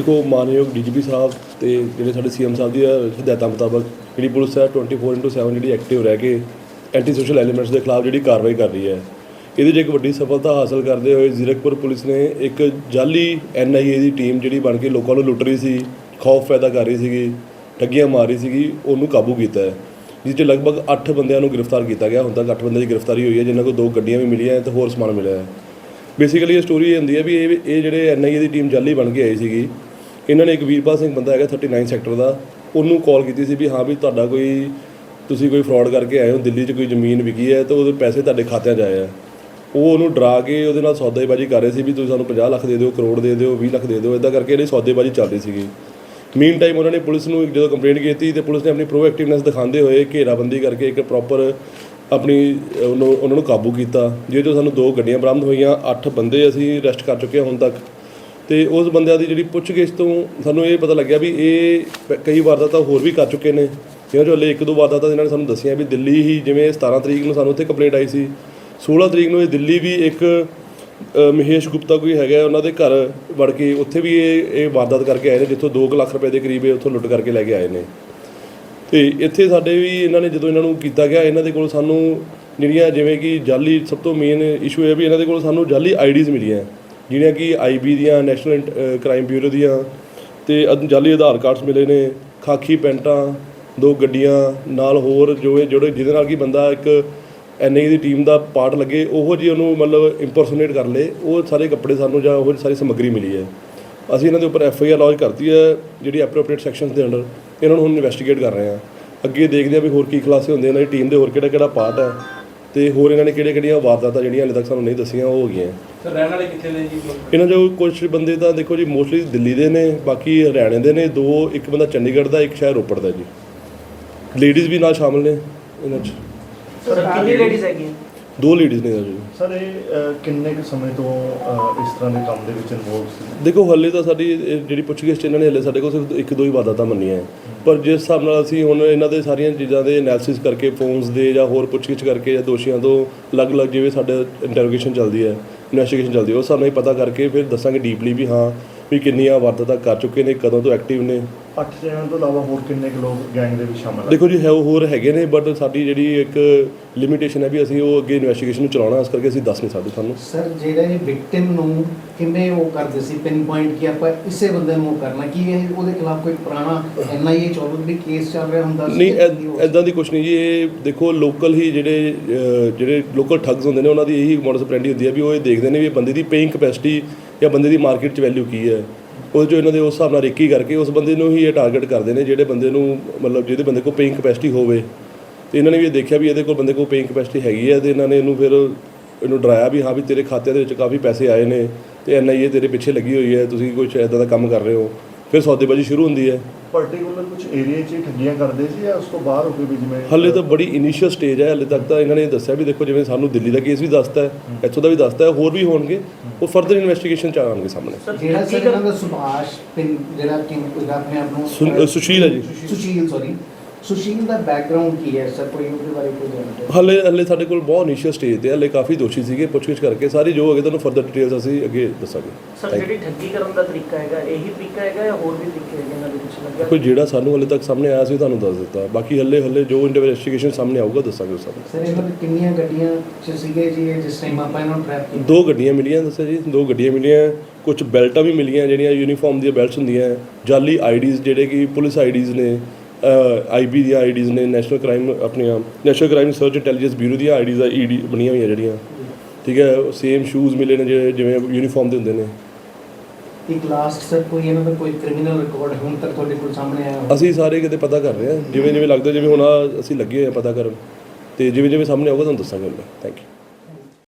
ਦੇਖੋ ਮਾਨਯੋਗ ਡੀਜੀਪੀ ਸਾਹਿਬ ਤੇ ਜਿਹੜੇ ਸਾਡੇ ਸੀਐਮ ਸਾਹਿਬ ਦੀ ਹਦਾਇਤਾਂ ਮੁਤਾਬਕ ਜਿਹੜੀ ਪੁਲਿਸ ਹੈ 24/7 ਜਿਹੜੀ ਐਕਟਿਵ ਰਹਿ ਕੇ ਐਂਟੀ ਸੋਸ਼ਲ ਐਲੀਮੈਂਟਸ ਦੇ ਖਿਲਾਫ ਜਿਹੜੀ ਕਾਰਵਾਈ ਕਰ ਰਹੀ ਹੈ। ਇਹਦੇ 'ਚ ਇੱਕ ਵੱਡੀ ਸਫਲਤਾ ਹਾਸਲ ਕਰਦੇ ਹੋਏ ਜ਼ੀਰਕਪੁਰ ਪੁਲਿਸ ਨੇ ਇੱਕ ਜਾਲੀ ਐਨਆਈਏ ਦੀ ਟੀਮ ਜਿਹੜੀ ਬਣ ਕੇ ਲੋਕਾਂ ਨੂੰ ਲੁੱਟ ਰਹੀ ਸੀ, ਖੌਫ ਪੈਦਾ ਕਰ ਰਹੀ ਸੀਗੀ, ਠੱਗੀਆਂ ਮਾਰ ਰਹੀ ਸੀਗੀ, ਉਹਨੂੰ ਕਾਬੂ ਕੀਤਾ ਹੈ। ਜਿਸ 'ਚ ਲਗਭਗ 8 ਬੰਦਿਆਂ ਨੂੰ ਗ੍ਰਿਫਤਾਰ ਕੀਤਾ ਗਿਆ। ਹੁਣ ਤੱਕ 8 ਬੰਦਿਆਂ ਦੀ ਗ੍ਰਿਫਤਾਰੀ ਹੋਈ ਹੈ, ਜਿਨ੍ਹਾਂ ਕੋਲ ਦੋ ਗੱਡੀਆਂ ਵੀ ਮਿਲੀਆਂ ਹੈ ਤੇ ਹੋਰ ਸਮਾਨ ਮਿਲਿਆ ਹੈ। ਬੇਸਿਕਲੀ ਇਹ ਸਟੋਰੀ ਇਹ ਹੁੰਦੀ ਹੈ ਵੀ ਇਹ ਇਹ ਜਿਹੜੇ ਐਨਆਈਏ ਦੀ ਟੀਮ ਜਾਲੀ ਬਣ ਕੇ ਆਈ ਸੀਗੀ ਇਹਨਾਂ ਨੇ ਇੱਕ ਵੀਰਪਾਲ ਸਿੰਘ ਬੰਦਾ ਹੈਗਾ 39 ਸੈਕਟਰ ਦਾ, ਉਹਨੂੰ ਕਾਲ ਕੀਤੀ ਸੀ ਵੀ ਹਾਂ ਵੀ ਤੁਹਾਡਾ ਕੋਈ, ਤੁਸੀਂ ਕੋਈ ਫਰਾਡ ਕਰਕੇ ਆਏ ਹੋ, ਦਿੱਲੀ 'ਚ ਕੋਈ ਜ਼ਮੀਨ ਵਿਕੀ ਹੈ ਤਾਂ ਉਹਦੇ ਪੈਸੇ ਤੁਹਾਡੇ ਖਾਤਿਆਂ 'ਚ ਆਏ ਆ। ਉਹ ਉਹਨੂੰ ਡਰਾ ਕੇ ਉਹਦੇ ਨਾਲ ਸੌਦੇਬਾਜ਼ੀ ਕਰ ਰਹੇ ਸੀ ਵੀ ਤੁਸੀਂ ਸਾਨੂੰ 50 ਲੱਖ ਦੇ ਦਿਓ, ਕਰੋੜ ਦੇ ਦਿਓ 20 ਲੱਖ ਦੇ ਦਿਓ ਇਦਾਂ ਕਰਕੇ ਇਹਦੀ ਸੌਦੇਬਾਜ਼ੀ ਚੱਲ ਰਹੀ ਸੀਗੀ। ਮੀਨ ਟਾਈਮ ਉਹਨਾਂ ਨੇ ਪੁਲਿਸ ਨੂੰ ਜਦੋਂ ਕੰਪਲੇਂਟ ਕੀਤੀ ਤੇ ਪੁਲਿਸ ਨੇ ਆਪਣੀ ਪ੍ਰੋਐਕਟਿਵਨੈਸ ਦਿਖਾਉਂਦੇ ਹੋਏ ਘੇਰਾਬੰਦੀ ਕਰਕੇ ਇੱਕ ਪ੍ਰੋਪਰ ਆਪਣੀ ਉਹਨੂੰ, ਉਹਨਾਂ ਨੂੰ ਕਾਬੂ ਕੀਤਾ, ਜਿਹਦੇ ਤੋਂ ਸਾਨੂੰ ਦੋ ਗੱਡੀਆਂ ਬਰਾਮਦ ਹੋਈਆਂ, ਅੱਠ ਬੰਦੇ ਅਸੀਂ ਅਰੈਸਟ ਕਰ ਚੁੱਕੇ ਹਾਂ ਹੁਣ ਤੱਕ। ਤੇ ਉਸ ਬੰਦਿਆਂ ਦੀ ਜਿਹੜੀ ਪੁੱਛਗਿੱਛ ਤੋਂ ਸਾਨੂੰ ਇਹ ਪਤਾ ਲੱਗਿਆ ਵੀ ਇਹ ਪ- ਕਈ ਵਾਰਦਾਤਾਂ ਹੋਰ ਵੀ ਕਰ ਚੁੱਕੇ ਨੇ। ਜਿਵੇਂ ਜੋ ਹਲੇ ਇੱਕ ਦੋ ਵਾਰਦਾਤਾਂ ਇਹਨਾਂ ਨੇ ਸਾਨੂੰ ਦੱਸੀਆਂ ਵੀ ਦਿੱਲੀ ਹੀ ਜਿਵੇਂ 17 ਤਰੀਕ ਨੂੰ ਸਾਨੂੰ ਉੱਥੇ ਕੰਪਲੇਂਟ ਆਈ ਸੀ। 16 ਤਰੀਕ ਨੂੰ ਇਹ ਦਿੱਲੀ ਵੀ ਇੱਕ ਮਹੇਸ਼ ਗੁਪਤਾ ਕੋਈ ਹੈਗਾ ਉਹਨਾਂ ਦੇ ਘਰ ਵੜ ਕੇ ਉੱਥੇ ਵੀ ਇਹ ਇਹ ਵਾਰਦਾਤ ਕਰਕੇ ਆਏ ਨੇ, ਜਿੱਥੋਂ 2 ਲੱਖ ਰੁਪਏ ਦੇ ਕਰੀਬ ਇਹ ਉੱਥੋਂ ਲੁੱਟ ਕਰਕੇ ਲੈ ਕੇ ਆਏ ਨੇ। ਤੇ ਇੱਥੇ ਸਾਡੇ ਵੀ ਇਹਨਾਂ ਨੇ ਜਦੋਂ ਇਹਨਾਂ ਨੂੰ ਕੀਤਾ ਗਿਆ, ਇਹਨਾਂ ਦੇ ਕੋਲ ਸਾਨੂੰ ਜਿਹੜੀਆਂ ਜਿਵੇਂ ਕਿ ਜਾਲੀ ਸਭ ਤੋਂ ਮੇਨ ਇਸ਼ੂ ਇਹ ਵੀ ਇਹਨਾਂ ਦੇ ਕੋਲ ਸਾਨੂੰ ਜਾਲੀ ਆਈਡੀਜ਼ ਮਿਲੀਆਂ। ਜਿਹੜੀਆਂ ਕਿ ਆਈਬੀ ਦੀਆਂ ਨੈਸ਼ਨਲ ਕ੍ਰਾਈਮ ਬਿਊਰੋ ਦੀਆਂ, ਤੇ ਜਾਲੀ ਆਧਾਰ ਕਾਰਡਸ ਮਿਲੇ ਨੇ, ਖਾਕੀ ਪੈਂਟਾਂ, ਦੋ ਗੱਡੀਆਂ, ਨਾਲ ਹੋਰ ਜੋ ਜਿਹੜੇ ਜਿਹਦੇ ਨਾਲ ਕਿ ਬੰਦਾ ਇੱਕ ਐਨਆਈ ਦੀ ਟੀਮ ਦਾ ਪਾਰਟ ਲੱਗੇ, ਉਹੋ ਜੀ ਉਹਨੂੰ ਮਤਲਬ ਇੰਪਰਸੋਨੇਟ ਕਰ ਲੇ, ਉਹ ਸਾਰੇ ਕੱਪੜੇ ਸਾਨੂੰ ਜਾਂ ਉਹ ਸਾਰੀ ਸਮੱਗਰੀ ਮਿਲੀ ਹੈ। ਅਸੀਂ ਇਹਨਾਂ ਦੇ ਉੱਪਰ ਐਫ ਆਈ ਆਰ ਲੌਂਚ ਕਰਤੀ ਹੈ, ਜਿਹੜੀ ਐਪਰੋਪਰੀਏਟ ਸੈਕਸ਼ਨਸ ਦੇ ਅੰਡਰ, ਇਹਨਾਂ ਨੂੰ ਹੁਣ ਇਨਵੈਸਟੀਗੇਟ ਕਰ ਰਹੇ ਹਾਂ। ਅੱਗੇ ਦੇਖਦੇ ਹਾਂ ਵੀ ਹੋਰ ਕੀ ਖੁਲਾਸੇ ਹੁੰਦੇ ਇਹਨਾਂ ਦੀ ਟੀਮ ਦੇ ਹੋਰ ਕਿਹੜਾ ਕਿਹੜਾ ਪਾਰਟ ਹੈ, ਤੇ ਹੋਰ ਇਹਨਾਂ ਨੇ ਕਿਹੜੇ ਕਿਹੜੀਆਂ ਵਾਰਦਾਤਾਂ ਜਿਹੜੀਆਂ ਹਾਲੇ ਤੱਕ ਸਾਨੂੰ ਨਹੀਂ ਦੱਸੀਆਂ, ਉਹ ਹੋ ਗਈਆਂ। ਸਰ ਰਹਿਣ ਵਾਲੇ ਕਿੱਥੇ ਨੇ ਜੀ ਇਹਨਾਂ ਜੋ ਕੁਝ ਬੰਦੇ ਤਾਂ ਦੇਖੋ ਜੀ ਮੋਸਟਲੀ ਦਿੱਲੀ ਦੇ ਨੇ ਬਾਕੀ ਹਰਿਆਣੇ ਦੇ ਨੇ ਦੋ ਇੱਕ ਬੰਦਾ ਚੰਡੀਗੜ੍ਹ ਦਾ ਇੱਕ ਸ਼ਹਿਰ ਰੋਪੜ ਦਾ ਜੀ। ਲੇਡੀਜ਼ ਵੀ ਨਾਲ ਸ਼ਾਮਲ ਨੇ ਇਹਨਾਂ 'ਚ। ਸਰ ਕਿੰਨੀ ਲੇਡੀਜ਼ ਹੈਗੀਆਂ? ਦੋ ਲੇਡੀਜ਼ ਨੇ ਜੀ ਸਰ ਇਹ ਅਹ, ਕਿੰਨੇ ਕੁ ਸਮੇਂ ਤੋਂ ਅਹ, ਇਸ ਤਰ੍ਹਾਂ ਦੇ ਕੰਮ ਦੇ ਵਿੱਚ ਇਨਵੋਲਵ ਸੀ? ਦੇਖੋ ਹੱਲੇ ਤਾਂ ਸਾਡੀ ਇਹ ਜਿਹੜੀ ਪੁੱਛਗਿੱਛ 'ਚ ਇਹਨਾਂ ਨੇ ਹੱਲੇ ਸਾਡੇ ਕੋਲ ਸਿਰਫ ਇੱਕ ਦੋ ਹੀ ਵਾਰਦਾਤਾਂ ਮੰਨੀਆਂ ਹੈ। ਪਰ ਜਿਸ ਹਿਸਾਬ ਨਾਲ ਅਸੀਂ ਹੁਣ ਇਹਨਾਂ ਦੇ ਸਾਰੀਆਂ ਚੀਜ਼ਾਂ ਦੇ ਐਨਾਲਿਸਿਸ ਕਰਕੇ ਫੋਨਸ ਦੇ ਜਾਂ ਹੋਰ ਪੁੱਛਗਿੱਛ ਕਰਕੇ ਜਾਂ ਦੋਸ਼ੀਆਂ ਤੋਂ ਅਲੱਗ-ਅਲੱਗ ਜਿਵੇਂ ਸਾਡੇ ਇੰਟਰੋਗੇਸ਼ਨ ਚੱਲਦੀ ਹੈ ਇਨਵੈਸਟੀਗੇਸ਼ਨ ਚੱਲਦੀ ਹੈ ਉਹ ਸਾਨੂੰ ਪਤਾ ਕਰਕੇ ਫਿਰ ਦੱਸਾਂਗੇ ਡੀਪਲੀ ਵੀ ਹਾਂ ਵੀ ਕਿੰਨੀਆਂ ਵਾਰਦਾਤਾਂ ਕਰ ਚੁੱਕੇ ਨੇ ਕਦੋਂ ਤੋਂ ਐਕਟਿਵ ਨੇ। ਅੱਠ ਜਣਿਆਂ ਤੋਂ ਇਲਾਵਾ ਹੋਰ ਕਿੰਨੇ ਕੁ ਲੋਕ ਗੈਂਗ ਦੇ ਵਿੱਚ ਸ਼ਾਮਲ ਦੇਖੋ ਜੀ ਹੈ ਉਹ ਹੋਰ ਹੈਗੇ ਨੇ ਬਟ ਸਾਡੀ ਜਿਹੜੀ ਇੱਕ ਲਿਮਿਟੇਸ਼ਨ ਹੈ ਵੀ ਅਸੀਂ ਉਹ ਅੱਗੇ ਇਨਵੈਸਟੀਗੇਸ਼ਨ ਨੂੰ ਚਲਾਉਣਾ ਇਸ ਕਰਕੇ ਅਸੀਂ ਦੱਸ ਨਹੀਂ ਸਕਦੇ ਤੁਹਾਨੂੰ। ਸਰ ਜਿਹੜਾ ਇਹ ਵਿਕਟਿਮ ਨੂੰ ਕਿਵੇਂ ਉਹ ਕਰਦੇ ਸੀ ਪਿਨ ਪੁਆਇੰਟ ਕਿ ਆਪਾਂ ਇਸੇ ਬੰਦੇ ਨੂੰ ਉਹ ਕਰਨਾ ਕੀ ਇਹ ਉਹਦੇ ਖਿਲਾਫ ਕੋਈ ਪੁਰਾਣਾ ਐਨਆਈਏ ਚੌਲਦ ਵੀ ਕੇਸ ਚੱਲ ਰਿਹਾ ਹੁੰਦਾ ਸੀ? ਨਹੀਂ ਐਦਾਂ ਦੀ ਕੁਛ ਨਹੀਂ ਜੀ ਇਹ ਦੇਖੋ ਲੋਕਲ ਹੀ ਜਿਹੜੇ ਜਿਹੜੇ ਲੋਕਲ ਠੱਗਸ ਹੁੰਦੇ ਨੇ ਉਹਨਾਂ ਦੀ ਇਹੀ ਮੋਡਸ ਆਪਰੈਂਡੀ ਹੁੰਦੀ ਹੈ ਵੀ ਉਹ ਇਹ ਦੇਖਦੇ ਨੇ ਵੀ ਇਹ ਬੰਦੇ ਦੀ ਪੇਇੰਗ ਕਪੈਸਿਟੀ ਜਾਂ ਬੰਦੇ ਦੀ ਮਾਰਕੀਟ 'ਚ ਵੈਲਿਊ ਕੀ ਹੈ। ਉਹ ਜੋ ਇਹਨਾਂ ਦੇ ਉਸ ਹਿਸਾਬ ਨਾਲ ਰੇਕੀ ਕਰਕੇ ਉਸ ਬੰਦੇ ਨੂੰ ਹੀ ਇਹ ਟਾਰਗੇਟ ਕਰਦੇ ਨੇ ਜਿਹੜੇ ਬੰਦੇ ਨੂੰ ਮਤਲਬ ਜਿਹਦੇ ਬੰਦੇ ਕੋਲ ਪੇਇੰਗ ਕਪੈਸਿਟੀ ਹੋਵੇ। ਤੇ ਇਹਨਾਂ ਨੇ ਵੀ ਇਹ ਦੇਖਿਆ ਵੀ ਇਹਦੇ ਕੋਲ ਬੰਦੇ ਕੋਲ ਪੇਇੰਗ ਕਪੈਸਿਟੀ ਹੈਗੀ ਹੈ ਤੇ ਇਹਨਾਂ ਨੇ ਇਹਨੂੰ ਫਿਰ ਇਹਨੂੰ ਡਰਾਇਆ ਵੀ ਹਾਂ ਵੀ ਤੇਰੇ ਖਾਤਿਆਂ ਦੇ ਵਿੱਚ ਕਾਫੀ ਪੈਸੇ ਆਏ ਨੇ ਤੇ ਐਨਆਈਏ ਤੇਰੇ ਪਿੱਛੇ ਲੱਗੀ ਹੋਈ ਹੈ, ਤੁਸੀਂ ਕੁਝ ਇਦਾਂ ਦਾ ਕੰਮ ਕਰ ਰਹੇ ਹੋ। ਫਿਰ ਸੌਦੇਬਾਜ਼ੀ ਸ਼ੁਰੂ ਹੁੰਦੀ ਹੈ। ਪਾਰਟਿਕੂਲਰ ਕੁਝ ਏਰੀਆ 'ਚ ਠੱਗੀਆਂ ਕਰਦੇ ਸੀ ਜਾਂ ਉਸ ਤੋਂ ਬਾਹਰ ਹੋ ਕੇ ਵੀ ਜਿਵੇਂ ਹਾਲੇ ਤਾਂ ਬੜੀ ਇਨੀਸ਼ੀਅਲ ਸਟੇਜ ਹੈ ਹਾਲੇ ਤੱਕ ਤਾਂ ਇਹਨਾਂ ਨੇ ਦੱਸਿਆ ਵੀ ਦੇਖੋ ਜਿਵੇਂ ਸਾਨੂੰ ਦਿੱਲੀ ਦਾ ਕੇਸ ਵੀ ਦੱਸਤਾ ਹੈ ਇੱਥੋਂ ਦਾ ਵੀ ਦੱਸਤਾ ਹੈ ਹੋਰ ਵੀ ਹੋਣਗੇ ਉਹ ਫਰਦਰ ਇਨਵੈਸਟੀਗੇਸ਼ਨ ਚ ਆਉਣਗੇ ਸਾਹਮਣੇ। ਜਿਹੜਾ ਸਰ ਇਹਨਾਂ ਦਾ ਸੁਭਾਸ਼ ਪਿੰਨ ਜਿਹੜਾ ਕਿ ਆਪਣੇ ਆਪ ਨੂੰ ਸੁਸ਼ੀਲ ਹੈ ਜੀ। ਸੁਸ਼ੀਲ ਸੌਰੀ ਸੁਸ਼ੀਲ ਦਾ ਬੈਕਗ੍ਰਾਉਂਡ ਕੀ ਹੈ ਸਰ? ਕੋਈ ਉਹਦੇ ਬਾਰੇ ਕੋਈ ਜਾਣਕਾਰੀ? ਹਾਲੇ ਹਾਲੇ ਸਾਡੇ ਕੋਲ ਬਹੁਤ ਇਨੀਸ਼ੀਅਲ ਸਟੇਜ ਤੇ ਹਾਲੇ ਕਾਫੀ ਦੋਸ਼ੀ ਸੀਗੇ ਪੁੱਛਗਿੱਛ ਕਰਕੇ ਸਾਰੀ ਜੋ ਹੋਗੇ ਤੁਹਾਨੂੰ ਫਰਦਰ ਡਿਟੇਲਸ ਅਸੀਂ ਅੱਗੇ ਦੱਸਾਂਗੇ। ਸਰ. ਜਿਹੜੀ ਠੱਗੀ ਕਰਨ ਦਾ ਤਰੀਕਾ ਹੈਗਾ ਇਹੀ ਤਰੀਕਾ ਹੈਗਾ ਜਾਂ ਹੋਰ ਵੀ ਤਰੀਕੇ ਹੈਗੇ ਇਹਨਾਂ ਦੇ ਵਿੱਚ ਲੱਗਿਆ ਕੋਈ ਜਿਹੜਾ ਸਾਨੂੰ ਹਾਲੇ ਤੱਕ ਸਾਹਮਣੇ ਆਇਆ ਸੀ ਉਹ ਤੁਹਾਨੂੰ ਦੱਸ ਦਿੱਤਾ। ਬਾਕੀ ਹਾਲੇ ਹਾਲੇ ਜੋ ਇਨਵੈਸਟੀਗੇਸ਼ਨ ਸਾਹਮਣੇ ਆਊਗਾ ਦੱਸਾਂਗੇ ਉਸ ਸਰ ਇਹਨਾਂ ਦੇ ਕਿੰਨੀਆਂ ਗੱਡੀਆਂ ਚ ਸੀਗੇ ਜੀ ਇਹ ਜਿਸ ਟਾਈਮ ਆਪਾਂ ਇਹਨਾਂ ਨੂੰ ਟ੍ਰੈਪ ਕੀਤਾ? ਦੋ ਗੱਡੀਆਂ ਮਿਲੀਆਂ ਦੱਸਿਆ ਜੀ ਦੋ ਗੱਡੀਆਂ ਮਿਲੀਆਂ ਕੁਝ ਬੈਲਟਾਂ ਵੀ ਮਿਲੀਆਂ ਜਿਹੜੀਆਂ ਯੂਨੀਫਾਰਮ ਦੀਆਂ ਬੈਲਟਸ ਹੁੰਦੀਆਂ ਜਾਲੀ ਆਈਡੀਜ਼ ਜਿਹੜੇ ਕਿ ਪੁਲਿਸ ਆਈਡੀਜ਼ ਨੇ ਆਈਬੀ ਦੀਆਂ ਆਈਡੀਜ਼ ਨੇ ਨੈਸ਼ਨਲ ਕ੍ਰਾਈਮ ਆਪਣੀਆਂ national crime research intelligence bureau ਦੀਆਂ ਆਈਡੀਜ਼ ਆ ਈਡੀ ਬਣੀਆਂ ਹੋਈਆਂ ਜਿਹੜੀਆਂ। ਠੀਕ ਹੈ ਸੇਮ ਸ਼ੂਜ਼ ਮਿਲੇ ਨੇ ਜਿਹੜੇ ਜਿਵੇਂ ਯੂਨੀਫਾਰਮ ਦੇ ਹੁੰਦੇ ਨੇ। ਇੱਕ ਲਾਸਟ ਸਰ ਕੋਈ ਇਹਨਾਂ ਦਾ ਕੋਈ ਕ੍ਰਿਮੀਨਲ ਰਿਕਾਰਡ ਹੁਣ ਤੱਕ ਤੁਹਾਡੇ ਕੋਲ ਸਾਹਮਣੇ ਆਇਆ ਹੋਵੇ? ਅਸੀਂ ਸਾਰੇ ਕਿਤੇ ਪਤਾ ਕਰ ਰਹੇ ਹਾਂ ਜਿਵੇਂ ਜਿਵੇਂ ਲੱਗਦਾ ਜਿਵੇਂ ਹੁਣ ਅਸੀਂ ਲੱਗੇ ਹੋਏ ਹਾਂ ਪਤਾ ਕਰਨ। ਤੇ ਜਿਵੇਂ ਜਿਵੇਂ ਸਾਹਮਣੇ ਆਊਗਾ ਤੁਹਾਨੂੰ ਦੱਸਾਂਗੇ ਥੈਂਕ ਯੂ